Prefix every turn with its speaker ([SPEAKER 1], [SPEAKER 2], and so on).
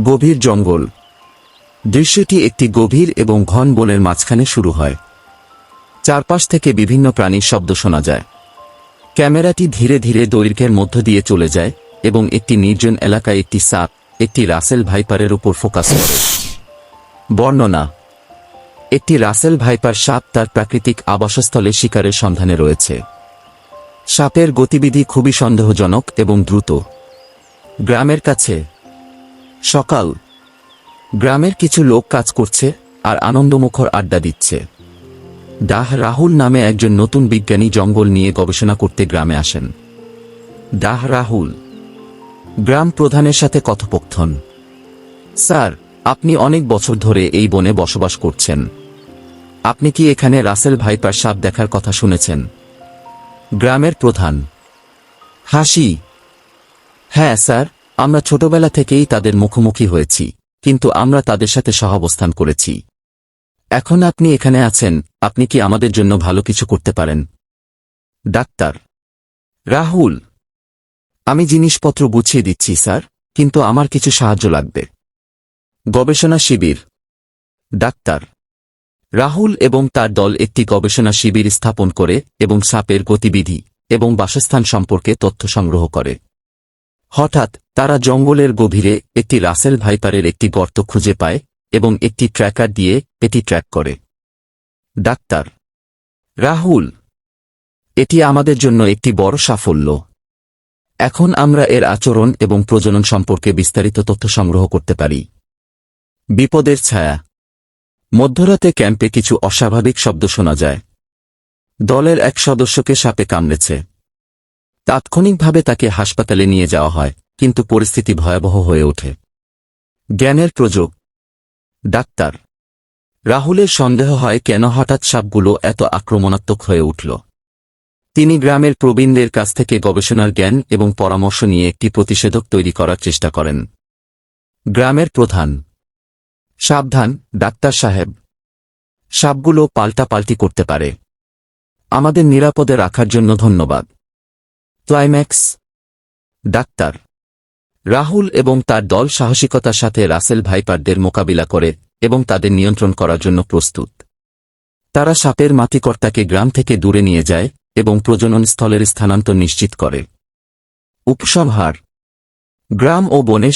[SPEAKER 1] গভীর জঙ্গল। দৃশ্যটি একটি গভীর এবং ঘন বনের মাঝখানে শুরু হয়। চারপাশ থেকে বিভিন্ন প্রাণীর শব্দ শোনা যায়। ক্যামেরাটি ধীরে ধীরে দৈর্ঘ্যের মধ্য দিয়ে চলে যায় এবং একটি নির্জন এলাকায় একটি সাপ, একটি রাসেল ভাইপারের উপর ফোকাস করে। বর্ণনা, একটি রাসেল ভাইপার সাপ তার প্রাকৃতিক আবাসস্থলে শিকারের সন্ধানে রয়েছে। সাপের গতিবিধি খুবই সন্দেহজনক এবং দ্রুত। গ্রামের কাছে সকাল। গ্রামের কিছু লোক কাজ করছে আর আনন্দমুখর আড্ডা দিচ্ছে। ডাহ রাহুল নামে একজন নতুন বিজ্ঞানী জঙ্গল নিয়ে গবেষণা করতে গ্রামে আসেন। ডাহ রাহুল, গ্রাম প্রধানের সাথে কথোপকথন। স্যার, আপনি অনেক বছর ধরে এই বনে বসবাস করছেন। আপনি কি এখানে রাসেল ভাইপার সাপ দেখার কথা শুনেছেন? গ্রামের প্রধান, হাসি হ্যাঁ স্যার। আমরা ছোটবেলা থেকেই তাদের মুখোমুখি হয়েছি, কিন্তু আমরা তাদের সাথে সহাবস্থান করেছি। এখন আপনি এখানে আছেন, আপনি কি আমাদের জন্য ভালো কিছু করতে পারেন? ডাক্তার। রাহুল। আমি জিনিসপত্র গুছিয়ে দিচ্ছি, স্যার, কিন্তু আমার কিছু সাহায্য লাগবে। গবেষণা শিবির। ডাক্তার। রাহুল এবং তার দল একটি গবেষণা শিবির স্থাপন করে এবং সাপের গতিবিধি এবং বাসস্থান সম্পর্কে তথ্য সংগ্রহ করে। হঠাৎ তারা জঙ্গলের গভীরে একটি রাসেল ভাইপারের একটি গর্ত খুঁজে পায় এবং একটি ট্র্যাকার দিয়ে এটি ট্র্যাক করে। ডাক্তার, রাহুল, এটি আমাদের জন্য একটি বড় সাফল্য। এখন আমরা এর আচরণ এবং প্রজনন সম্পর্কে বিস্তারিত তথ্য সংগ্রহ করতে পারি। বিপদের ছায়া। মধ্যরাতে ক্যাম্পে কিছু অস্বাভাবিক শব্দ শোনা যায়। দলের এক সদস্যকে সাপে কামড়েছে। তাৎক্ষণিকভাবে তাকে হাসপাতালে নিয়ে যাওয়া হয়। কিন্তু পরিস্থিতি ভয়াবহ হয়ে ওঠে। জ্ঞানের প্রযোগ। ডাক্তার। রাহুলের সন্দেহ হয় কেন হঠাৎ সাপগুলো এত আক্রমণাত্মক হয়ে উঠল। তিনি গ্রামের প্রবীণদের কাছ থেকে গবেষণার জ্ঞান এবং পরামর্শ নিয়ে একটি প্রতিষেধক তৈরি করার চেষ্টা করেন। গ্রামের প্রধান। সাবধান, ডাক্তার সাহেব। সাপগুলো পাল্টাপাল্টি করতে পারে। আমাদের নিরাপদে রাখার জন্য ধন্যবাদ। ক্লাইম্যাক্স। ডাক্তার। রাহুল এবং তার দল সাহসিকতার সাথে রাসেল ভাইপারদের মোকাবিলা করে এবং তাদের নিয়ন্ত্রণ করার জন্য প্রস্তুত। তারা সাপের মাতিকর্তাকে গ্রাম থেকে দূরে নিয়ে যায় এবং প্রজনন স্থলের স্থানান্তর নিশ্চিত করে। উপসংহার। গ্রাম ও বনে